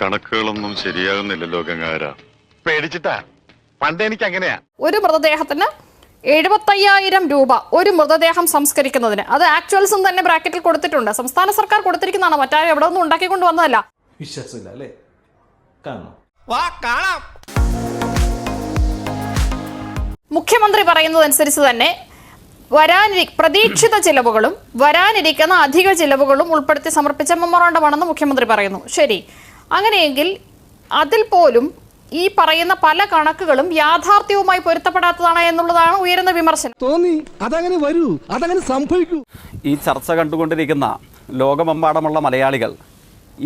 കണക്കുകളൊന്നും ശരിയാകുന്നില്ലല്ലോ ഗംഗാര പേടിച്ചിട്ടാ. പണ്ട് എനിക്ക് അങ്ങനെയാ ഒരു മൃതദേഹത്തിന് എഴുപത്തയ്യായിരം രൂപ ഒരു മൃതദേഹം സംസ്കരിക്കുന്നതിന്. അത് ആക്ച്വൽസും തന്നെ ബ്രാക്കറ്റിൽ കൊടുത്തിട്ടുണ്ട്. സംസ്ഥാന സർക്കാർ കൊടുത്തിരിക്കുന്നതാണ്. മറ്റാരും എവിടെ ഒന്നും ഉണ്ടാക്കിക്കൊണ്ട് വന്നതല്ല. വിശ്വാസമില്ല അല്ലേ? മുഖ്യമന്ത്രി പറയുന്നതനുസരിച്ച് തന്നെ വരാനിരി പ്രതീക്ഷിത ചിലവുകളും വരാനിരിക്കുന്ന അധിക ചിലവുകളും ഉൾപ്പെടുത്തി സമർപ്പിച്ച മെമ്മോറാണ്ടമാണെന്ന് മുഖ്യമന്ത്രി പറയുന്നു. ശരി. അങ്ങനെയെങ്കിൽ അതിൽ പോലും ഈ പറയുന്ന പല കണക്കുകളും യാഥാർത്ഥ്യവുമായി പൊരുത്തപ്പെടാത്തതാണ് എന്നുള്ളതാണ് ഉയരുന്ന വിമർശനം. തോന്നി അതങ്ങനെ വരൂ അതങ്ങനെ സംഭവിക്കൂ. ഈ ചർച്ച കണ്ടുകൊണ്ടിരിക്കുന്ന ലോകമെമ്പാടുമുള്ള മലയാളികൾ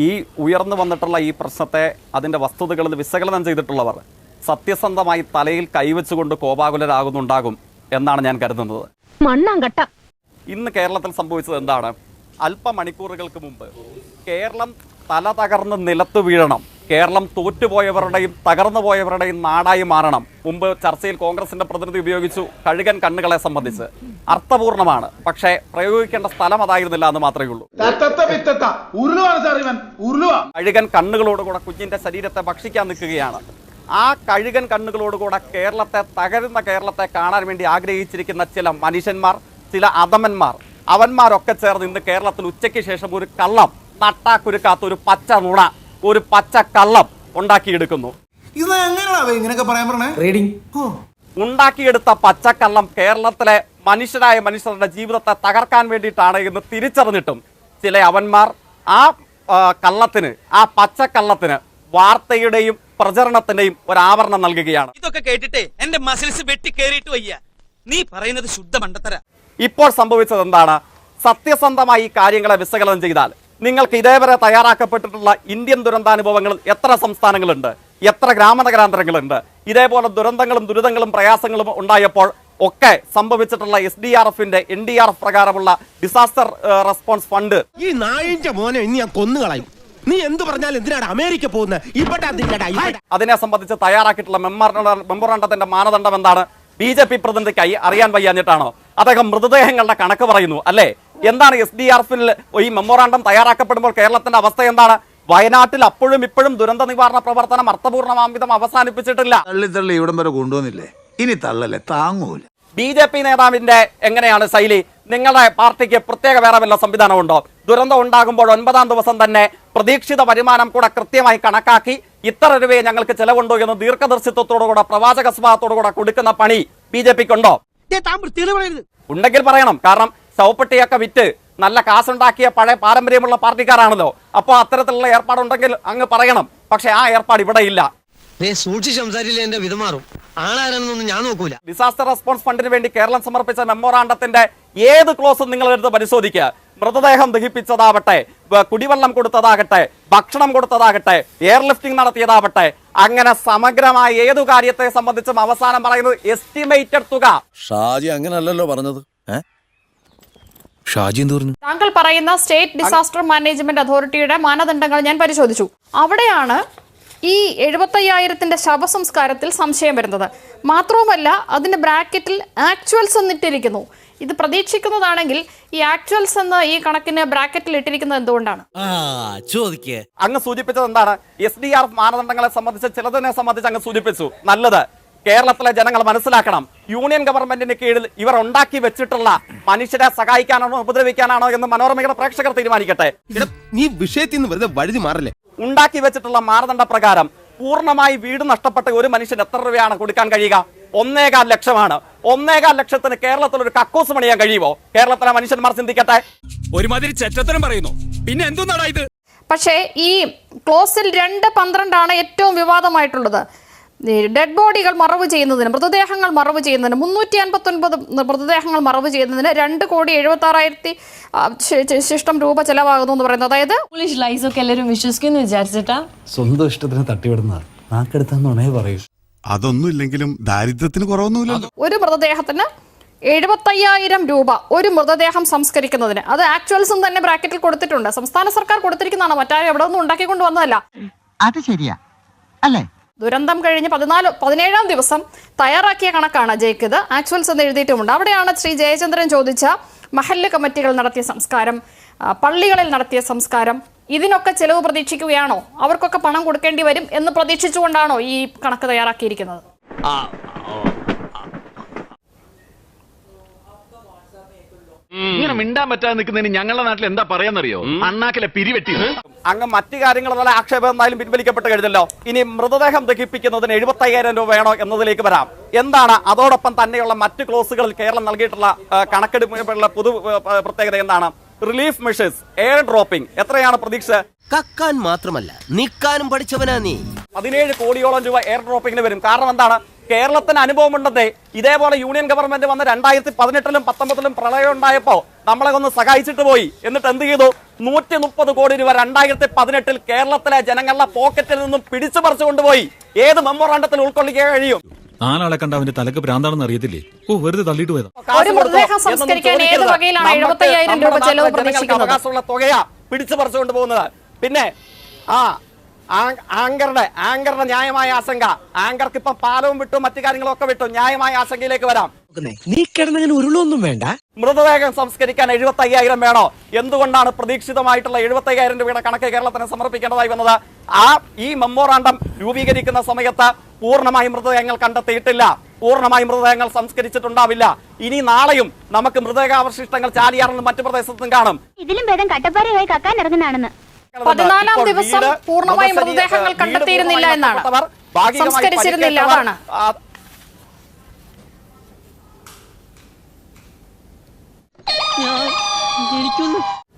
ഈ ഉയർന്നു വന്നിട്ടുള്ള ഈ പ്രശ്നത്തെ അതിന്റെ വസ്തുതകളിൽ വിശകലനം ചെയ്തിട്ടുള്ളവർ സത്യസന്ധമായി തലയിൽ കൈവച്ചുകൊണ്ട് കോപാകുലരാകുന്നുണ്ടാകും എന്നാണ് ഞാൻ കരുതുന്നത്. മണ്ണാങ്കട്ട. ഇന്ന് കേരളത്തിൽ സംഭവിച്ചത് എന്താണ്? അല്പമണിക്കൂറുകൾക്ക് മുമ്പ് കേരളം തല തകർന്ന് നിലത്ത് വീഴണം. കേരളം തോറ്റുപോയവരുടെയും തകർന്നു പോയവരുടെയും നാടായി മാറണം. മുമ്പ് ചർച്ചയിൽ കോൺഗ്രസിന്റെ പ്രതിനിധി ഉപയോഗിച്ചു കഴുകൻ കണ്ണുകളെ സംബന്ധിച്ച്. അർത്ഥപൂർണമാണ്. പക്ഷേ പ്രയോഗിക്കേണ്ട സ്ഥലം അതായിരുന്നില്ല എന്ന് മാത്രമേ ഉള്ളൂ. കഴുകൻ കണ്ണുകളോടുകൂടെ കുഞ്ഞിന്റെ ശരീരത്തെ ഭക്ഷിക്കാൻ നിൽക്കുകയാണ്. ആ കഴുകൻ കണ്ണുകളോടുകൂടെ കേരളത്തെ തകരുന്ന കേരളത്തെ കാണാൻ വേണ്ടി ആഗ്രഹിച്ചിരിക്കുന്ന ചില മനുഷ്യന്മാർ ചില അധമന്മാർ അവന്മാരൊക്കെ ചേർന്ന് ഇന്ന് കേരളത്തിൽ ഉച്ചയ്ക്ക് ശേഷം ഒരു കള്ളം നട്ടാക്കുരുക്കാത്ത ഒരു പച്ച നുണ ഒരു പച്ച കള്ളം ഉണ്ടാക്കിയെടുക്കുന്നു. ഇങ്ങനെയൊക്കെ പറയാൻ പറഞ്ഞേ? ഉണ്ടാക്കിയെടുത്ത പച്ചക്കള്ളം കേരളത്തിലെ മനുഷ്യരായ മനുഷ്യരുടെ ജീവിതത്തെ തകർക്കാൻ വേണ്ടിയിട്ടാണ് എന്ന് തിരിച്ചറിഞ്ഞിട്ടും ചില അവന്മാർ ആ ആ, കള്ളത്തിന് ആ പച്ചക്കള്ളത്തിന് വാർത്തയുടെയും പ്രചരണത്തിന്റെയും ഒരു ആവരണം നൽകുകയാണ്. ഇതൊക്കെ കേട്ടിട്ടേ എന്റെ മസിൽസ് വെട്ടി കയറിയിട്ട് വയ്യ. നീ പറയുന്നത് ശുദ്ധ മണ്ടത്തര. ഇപ്പോൾ സംഭവിച്ചത് എന്താണ് സത്യസന്ധമായി ഈ കാര്യങ്ങളെ വിശകലനം ചെയ്താൽ നിങ്ങൾക്ക് ഇതേവരെ തയ്യാറാക്കപ്പെട്ടിട്ടുള്ള ഇന്ത്യൻ ദുരന്താനുഭവങ്ങൾ എത്ര സംസ്ഥാനങ്ങളുണ്ട്? എത്ര ഗ്രാമനഗരാന്തരങ്ങളുണ്ട്? ഇതേപോലെ ദുരന്തങ്ങളും ദുരിതങ്ങളും പ്രയാസങ്ങളും ഉണ്ടായപ്പോൾ ഒക്കെ സംഭവിച്ചിട്ടുള്ള എസ് ഡി ആർ എഫിന്റെ എൻ ഡി ആർ എഫ് പ്രകാരമുള്ള ഡിസാസ്റ്റർ റെസ്പോൺസ് ഫണ്ട് ഈ നായിന്റെ മോനെ ഇനി ഞാൻ കൊന്നുകളയും നീ എന്ത് പറഞ്ഞാലും എന്തിനാണ് അമേരിക്ക പോകുന്നത് അതിനെ സംബന്ധിച്ച് തയ്യാറാക്കിയിട്ടുള്ള മെമ്മോറാണ്ട മെമ്മോറാണ്ടത്തിന്റെ മാനദണ്ഡം എന്താണ്? ബി ജെ പി പ്രതിനിധിക്കായി അറിയാൻ വയ്യാഞ്ഞിട്ടാണോ? അദ്ദേഹം മൃതദേഹങ്ങളുടെ കണക്ക് പറയുന്നു അല്ലേ? എന്താണ് എസ് ഡി ആർ എഫിൽ ഈ മെമ്മോറാണ്ടം തയ്യാറാക്കപ്പെടുമ്പോൾ കേരളത്തിന്റെ അവസ്ഥ എന്താണ്? വയനാട്ടിൽ അപ്പോഴും ഇപ്പോഴും ദുരന്ത നിവാരണ പ്രവർത്തനം അർത്ഥപൂർണമാംവിധം അവസാനിപ്പിച്ചിട്ടില്ല. തള്ളി തള്ളി ഇവിടം വരെ കൊണ്ടുവന്നില്ലേ? ഇനി തള്ളല്ലേ? താങ്ങൂല. ബി ജെ പി നേതാവിന്റെ എങ്ങനെയാണ് ശൈലി? നിങ്ങളുടെ പാർട്ടിക്ക് പ്രത്യേക വേറെ വല്ല സംവിധാനമുണ്ടോ? ദുരന്തം ഉണ്ടാകുമ്പോൾ ഒൻപതാം ദിവസം തന്നെ പ്രതീക്ഷിത വരുമാനം കൂടെ കൃത്യമായി കണക്കാക്കി ഇത്ര രൂപയെ ഞങ്ങൾക്ക് ചെലവുണ്ടോ എന്ന് ദീർഘദർശിത്വത്തോടുകൂടെ പ്രവാചക സ്വഭാവത്തോടുകൂടെ കൊടുക്കുന്ന പണി ബി ജെ പിക്ക് ഉണ്ടോ ഉണ്ടെങ്കിൽ പറയണം. കാരണം ശവപ്പെട്ടിയൊക്കെ വിറ്റ് നല്ല കാശുണ്ടാക്കിയ പഴയ പാരമ്പര്യമുള്ള പാർട്ടിക്കാരാണല്ലോ. അപ്പോൾ അത്തരത്തിലുള്ള ഏർപ്പാടുണ്ടെങ്കിൽ അങ്ങ് പറയണം. പക്ഷെ ആ ഏർപ്പാട് ഇവിടെ ഇല്ല. സൂക്ഷിച്ച് സംസാരിച്ചില്ല എന്റെ വിധമാറും? ആളാരാണെന്നൊന്നും ഞാൻ നോക്കൂല. ഡിസാസ്റ്റർ റെസ്പോൺസ് ഫണ്ടിന് വേണ്ടി കേരളം സമർപ്പിച്ച മെമ്മോറാണ്ടത്തിന്റെ ഏത് ക്ലോസും നിങ്ങൾ എടുത്ത് പരിശോധിക്കുക. മൃതദേഹം ദഹിപ്പിച്ചതാവട്ടെ കുടിവെള്ളം കൊടുത്തതാകട്ടെ ഭക്ഷണം കൊടുത്തതാകട്ടെ എയർലിഫ്റ്റിംഗ് നടത്തിയതാവട്ടെ അങ്ങനെ സമഗ്രമായ ഏതു കാര്യത്തെ സംബന്ധിച്ചും അവസാനം പറയുന്നത് എസ്റ്റിമേറ്റഡ് തുക. ഷാജി അങ്ങനല്ലല്ലോ പറഞ്ഞത്. ഷാജി എന്ത് പറഞ്ഞു? താങ്കൾ പറയുന്ന സ്റ്റേറ്റ് ഡിസാസ്റ്റർ മാനേജ്മെന്റ് അതോറിറ്റിയുടെ മാനദണ്ഡങ്ങൾ ഞാൻ പരിശോധിച്ചു. അവിടെയാണ് ഈ എഴുപത്തയ്യായിരത്തിന്റെ ശവസംസ്കാരത്തിൽ സംശയം വരുന്നത്. മാത്രവുമല്ല അതിന്റെ ബ്രാക്കറ്റിൽ ആക്ച്വൽസ് എന്നിട്ടിരിക്കുന്നു. ഇത് പ്രതീക്ഷിക്കുന്നതാണെങ്കിൽ ഈ ആക്ച്വൽസ് എന്ന ഈ കണക്കിന് ബ്രാക്കറ്റിൽ ഇട്ടിരിക്കുന്നത് എന്തുകൊണ്ടാണ്? ആ ചോദിക്കേ. അങ്ങ് സൂചിപ്പിച്ചത് എന്താണ്? എസ് ഡി ആർ മാനദണ്ഡങ്ങളെ സംബന്ധിച്ച് ചിലതിനെ സംബന്ധിച്ച് അങ്ങ് സൂചിപ്പിച്ചു. നല്ലത്. കേരളത്തിലെ ജനങ്ങൾ മനസ്സിലാക്കണം. യൂണിയൻ ഗവൺമെന്റിന് കീഴിൽ ഇവർ ഉണ്ടാക്കി വെച്ചിട്ടുള്ള മനുഷ്യരെ സഹായിക്കാനാണോ ഉപദ്രവിക്കാനാണോ എന്ന് മനോരമയുടെ പ്രേക്ഷകർ തീരുമാനിക്കട്ടെ. നീ വിഷയത്തിൽ നിന്ന് വെറുതെ വഴുതി മാറില്ലേ? ഉണ്ടാക്കി വെച്ചിട്ടുള്ള മാനദണ്ഡ പ്രകാരം പൂർണമായി വീട് നഷ്ടപ്പെട്ട ഒരു മനുഷ്യന് എത്ര രൂപയാണ് കൊടുക്കാൻ കഴിയുക? ഒന്നേകാൽ ലക്ഷമാണ്. ഒന്നേകാൽ ലക്ഷത്തിന് കേരളത്തിൽ ഒരു കക്കൂസ് പണിയാൻ കഴിയുമോ? കേരളത്തിലെ മനുഷ്യന്മാർ ചിന്തിക്കട്ടെ. ഒരുമാതിരി ചെറ്റത്തരം പറയുന്നു. പിന്നെ എന്തോ ഇത്? പക്ഷേ ഈ ക്ലോസിൽ രണ്ട് പന്ത്രണ്ടാണ് ഏറ്റവും വിവാദമായിട്ടുള്ളത്. ഡെഡ് ബോഡികൾ മറവ് ചെയ്യുന്നതിന് മൃതദേഹങ്ങൾ മറവ് ചെയ്യുന്നതിന് മുന്നൂറ്റി അൻപത്തി ഒൻപത് മൃതദേഹങ്ങൾ മറവ് ചെയ്യുന്നതിന് രണ്ട് കോടി എഴുപത്തി ആറായിരത്തി ശിഷ്ടം രൂപ ചെലവാകുന്നു എന്ന് പറയുന്നത്. അതായത് ഇംഗ്ലീഷ് ലൈസ് ഒക്കെ എല്ലാവരും വിശ്വസിക്കുന്നു വിചാരിച്ചിട്ടാ. സ്വന്തം ഇഷ്ടത്തിന് തട്ടിവിടുന്ന നാക്കെടുത്താന്നുണേ പറയൂ. അതൊന്നും ഇല്ലെങ്കിലും ദാരിദ്ര്യത്തിന് കുറവൊന്നുമില്ലല്ലോ. ഒരു മൃതദേഹത്തിന് എഴുപത്തയ്യായിരം രൂപ ഒരു മൃതദേഹം സംസ്കരിക്കുന്നതിന്. അത് ആക്ച്വൽസും തന്നെ ബ്രാക്കറ്റിൽ കൊടുത്തിട്ടുണ്ട്. സംസ്ഥാന സർക്കാർ കൊടുത്തിരിക്കുന്നതാണ്. മറ്റാരും എവിടെ ഒന്നും ഉണ്ടാക്കിക്കൊണ്ട് വന്നതല്ല. അത് ശരിയാ. അല്ലേ? ദുരന്തം കഴിഞ്ഞ് പതിനാല് പതിനേഴാം ദിവസം തയ്യാറാക്കിയ കണക്കാണ് ജയ്ക്ക് ഇത് ആക്ച്വൽസ് എന്ന് എഴുതിയിട്ടുമുണ്ട്. അവിടെയാണ് ശ്രീ ജയചന്ദ്രൻ ചോദിച്ച മഹല്ല് കമ്മിറ്റികൾ നടത്തിയ സംസ്കാരം പള്ളികളിൽ നടത്തിയ സംസ്കാരം. ഇതിനൊക്കെ ചെലവ് പ്രതീക്ഷിക്കുകയാണോ? അവർക്കൊക്കെ പണം കൊടുക്കേണ്ടി വരും എന്ന് പ്രതീക്ഷിച്ചുകൊണ്ടാണോ ഈ കണക്ക് തയ്യാറാക്കിയിരിക്കുന്നത്? ഇങ്ങനെ മിണ്ടാൻ പറ്റാതെ നിൽക്കുന്നതിന് ഞങ്ങളുടെ നാട്ടിൽ എന്താ പറയാന്നറിയോ? അണ്ണാക്കിലെ പിരിവെട്ടി. അങ്ങ് മറ്റു കാര്യങ്ങളെന്നാലും ആക്ഷേപം എന്തായാലും പിൻവലിക്കപ്പെട്ട് കഴിഞ്ഞല്ലോ. ഇനി മൃതദേഹം ദഹിപ്പിക്കുന്നതിന് എഴുപത്തയ്യായിരം രൂപ വേണോ എന്നതിലേക്ക് വരാം. എന്താണ് അതോടൊപ്പം തന്നെയുള്ള മറ്റു ക്ലോസുകളിൽ കേരളം നൽകിയിട്ടുള്ള കണക്കെടുപ്പുള്ള കണക്കെടുപ്പിലുള്ള പൊതു പ്രത്യേകത എന്താണ്? റിലീഫ് മെഷേഴ്സ് എയർ ഡ്രോപ്പിംഗ് എത്രയാണ് പ്രതീക്ഷ? കക്കാൻ മാത്രമല്ല നിക്കാനും പഠിച്ചവനാ നീ. പതിനേഴ് കോടിയോളം രൂപ എയർ ഡ്രോപ്പിംഗിന് വരും. കാരണം എന്താണ്? കേരളത്തിന് അനുഭവം ഉണ്ടെന്നേ ഇതേപോലെ യൂണിയൻ ഗവൺമെന്റ് വന്ന് രണ്ടായിരത്തി പതിനെട്ടിലും പത്തൊമ്പതിലും പ്രളയം ഉണ്ടായപ്പോ നമ്മളെ ഒന്ന് സഹായിച്ചിട്ട് പോയി. എന്നിട്ട് എന്ത് ചെയ്തു? നൂറ്റി മുപ്പത് കോടി രൂപ രണ്ടായിരത്തി പതിനെട്ടിൽ കേരളത്തിലെ ജനങ്ങളുടെ പോക്കറ്റിൽ നിന്നും പിടിച്ചു പറിച്ചു കൊണ്ടുപോയി. ഏത് മെമ്മോറാണ്ടത്തിൽ ഉൾക്കൊള്ളിക്കാൻ കഴിയും? നാലാളെ കണ്ട അവന്റെ തലക്ക് ഭ്രാന്താണെന്ന് അറിയത്തില്ലേ? ഓ വെറുതെ തള്ളിയിട്ട് പോയതാ. ഒരു കൊടുത്തോ? മൃതദേഹം എന്നൊന്നും സംസ്കരിക്കാൻ ഏത് ചോദിക്കരുത്. വകയിലാണ് നമുക്ക് 75,000 രൂപ ചെലവ് നാട്ടിലെ ജനങ്ങൾക്ക് പ്രതീക്ഷിക്കുന്നത്? അവകാശമുള്ള തുകയാ പിടിച്ചു പറിച്ചുകൊണ്ട് പോകുന്നത് പിന്നെ ആ- ആങ്കറുടെ ആങ്കറുടെ ന്യായമായ ആശങ്ക. ആങ്കർക്ക് ഇപ്പം പാലവും വിട്ടു മറ്റു കാര്യങ്ങളും ഒക്കെ വിട്ടു. ന്യായമായ ആശങ്കയിലേക്ക് വരാം. നീ കിടന്നങ്ങനെ ഉരുളൊന്നും വേണ്ട. മൃതദേഹം സംസ്കരിക്കാൻ എഴുപത്തി അയ്യായിരം വേണോ? എന്തുകൊണ്ടാണ് പ്രതീക്ഷിതമായിട്ടുള്ള എഴുപത്തി അയ്യായിരം രൂപയുടെ കണക്ക് കേരളത്തിന് സമർപ്പിക്കേണ്ടതായി വന്നത്? ആ ഈ മെമ്മോറാണ്ടം രൂപീകരിക്കുന്ന സമയത്ത് പൂർണമായി മൃതദേഹങ്ങൾ കണ്ടെത്തിയിട്ടില്ല. പൂർണമായി മൃതദേഹങ്ങൾ സംസ്കരിച്ചിട്ടുണ്ടാവില്ല. ഇനി നാളെയും നമുക്ക് മൃതദേഹാവശിഷ്ടങ്ങൾ ചാലിയാറിനും മറ്റു പ്രദേശത്തും കാണും. ഇതിലും ഭേദം കട്ടപ്പാറയായി കക്കാൻ ഇറങ്ങുന്നതാണെന്ന് പതിനാലാം ദിവസം വീട് പൂർണമായും മൃതദേഹങ്ങൾ കണ്ടെത്തിയിരുന്നില്ല എന്നാണ്. സംസ്കരിച്ചിരുന്നില്ല, അതാണ്.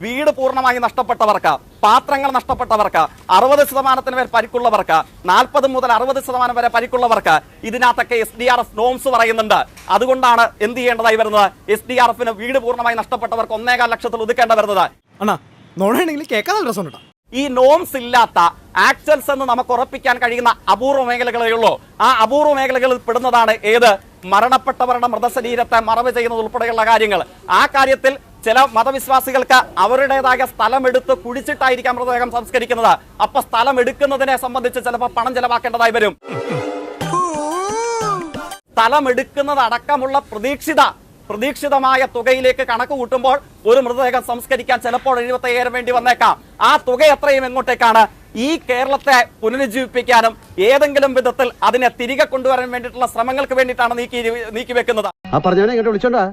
വീട് പൂർണമായി നഷ്ടപ്പെട്ടവർക്ക് പാത്രങ്ങൾ നഷ്ടപ്പെട്ടവർക്ക് അറുപത് ശതമാനത്തിന് മേൽ പരിക്കുള്ളവർക്ക് നാൽപ്പത് മുതൽ അറുപത് ശതമാനം വരെ പരിക്കുള്ളവർക്ക് ഇതിനകത്തൊക്കെ S D R F norms പറയുന്നുണ്ട്. അതുകൊണ്ടാണ് എന്ത് ചെയ്യേണ്ടതായി വരുന്നത്? എസ് ഡി ആർ എഫിന് വീട് പൂർണമായി നഷ്ടപ്പെട്ടവർക്ക് ഒന്നേകാൽ ലക്ഷത്തിൽ ഒതുക്കേണ്ട വരുന്നത്. അണ്ണാ നോണാണെങ്കിൽ കേൾക്കാൻ നല്ല രസം ഈ നോംസ് ഇല്ലാത്ത ആക്ച്വൽസ് എന്ന് നമുക്ക് ഉറപ്പിക്കാൻ കഴിയുന്ന അപൂർവ മേഖലകളേ ഉള്ളൂ. ആ അപൂർവ മേഖലകളിൽ പെടുന്നതാണ് ഏത്? മരണപ്പെട്ടവരുടെ മൃതശരീരത്തെ മറവ് ചെയ്യുന്നത് ഉൾപ്പെടെയുള്ള കാര്യങ്ങൾ. ആ കാര്യത്തിൽ ചില മതവിശ്വാസികൾക്ക് അവരുടേതായ സ്ഥലമെടുത്ത് കുഴിച്ചിട്ടായിരിക്കാം മൃതദേഹം സംസ്കരിക്കുന്നത്. അപ്പൊ സ്ഥലം എടുക്കുന്നതിനെ സംബന്ധിച്ച് ചിലപ്പോൾ പണം ചെലവാക്കേണ്ടതായി വരും. സ്ഥലമെടുക്കുന്നത് അടക്കമുള്ള പ്രതീക്ഷിത പ്രതീക്ഷിതമായ തുകയിലേക്ക് കണക്ക് കൂട്ടുമ്പോൾ ഒരു മൃതദേഹം സംസ്കരിക്കാൻ ചിലപ്പോൾ എഴുപത്തി അയ്യായിരം വേണ്ടി വന്നേക്കാം. ആ തുക എത്രയും എങ്ങോട്ടേക്കാണ്? ഈ കേരളത്തെ പുനരുജ്ജീവിപ്പിക്കാനും ഏതെങ്കിലും വിധത്തിൽ അതിനെ തിരികെ കൊണ്ടുവരാൻ വേണ്ടിയിട്ടുള്ള ശ്രമങ്ങൾക്ക് വേണ്ടിയിട്ടാണ് നീക്കി നീക്കി വെക്കുന്നത്. ആ പറഞ്ഞവനെ ഇങ്ങോട്ട് വിളിച്ചോണ്ടാ.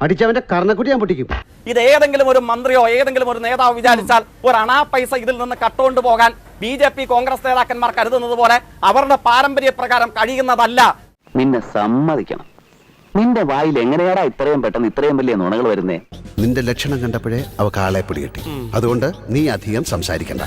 അടിച്ചവന്റെ കർണക്കുട്ടി ഞാൻ പൊട്ടിക്കും. ഇത് ഏതെങ്കിലും ഒരു മന്ത്രിയോ ഏതെങ്കിലും ഒരു നേതാവ് വിചാരിച്ചാൽ ഒരു അണാ പൈസ ഇതിൽ നിന്ന് കട്ടുകൊണ്ട് പോകാൻ ബി ജെ പി കോൺഗ്രസ് നേതാക്കന്മാർ കരുതുന്നത് പോലെ അവരുടെ പാരമ്പര്യ പ്രകാരം കഴിയുന്നതല്ല. നിന്നെ സമ്മതിക്കണം. നിന്റെ വായിൽ എങ്ങനെയാടാ ഇത്രയും പെട്ടെന്ന് ഇത്രയും വലിയ നുണകൾ വരുന്നേ? നിന്റെ ലക്ഷണം കണ്ടപ്പോഴേ അവ ആളെ പിടികിട്ടി. അതുകൊണ്ട് നീ അധികം സംസാരിക്കണ്ട.